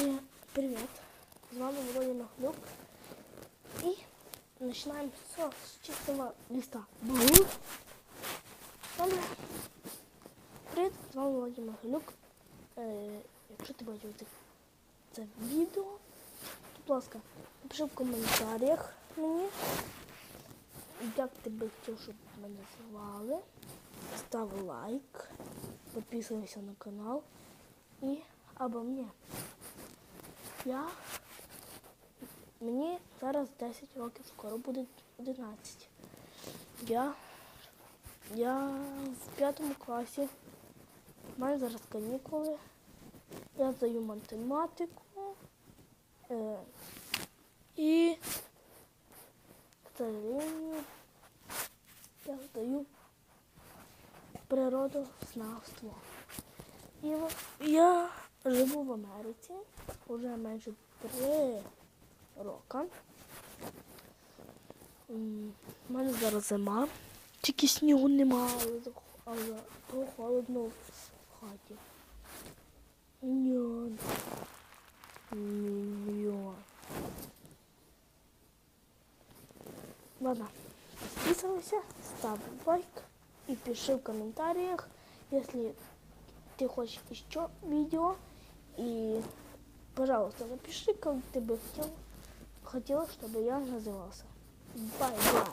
Е, Привіт! З вами Володя Махлюк. І починаємо все з чистого листа. Привіт, з вами Володя Махлюк. Е, якщо ти бачив це, відео, то, будь ласка, напиши в коментарях мені, як ти би хотів, щоб мене звали. Став лайк, підписуйся на канал і або мені. Я мені зараз 10 років, скоро буде 11. Я, я в п'ятому класі. У мене зараз канікули. Я здаю математику е, і старинну я здаю природознавство. І живу в Америці вже майже три роки. У мене зараз зима. Тільки снігу немає, але, то холодно в хаті. Ладно, підписуйся, став лайк и пиши в комментариях, если ты хочешь еще видео. И, пожалуйста, напиши, как ты бы хотел, хотел, чтобы я назывался. Бай-бай.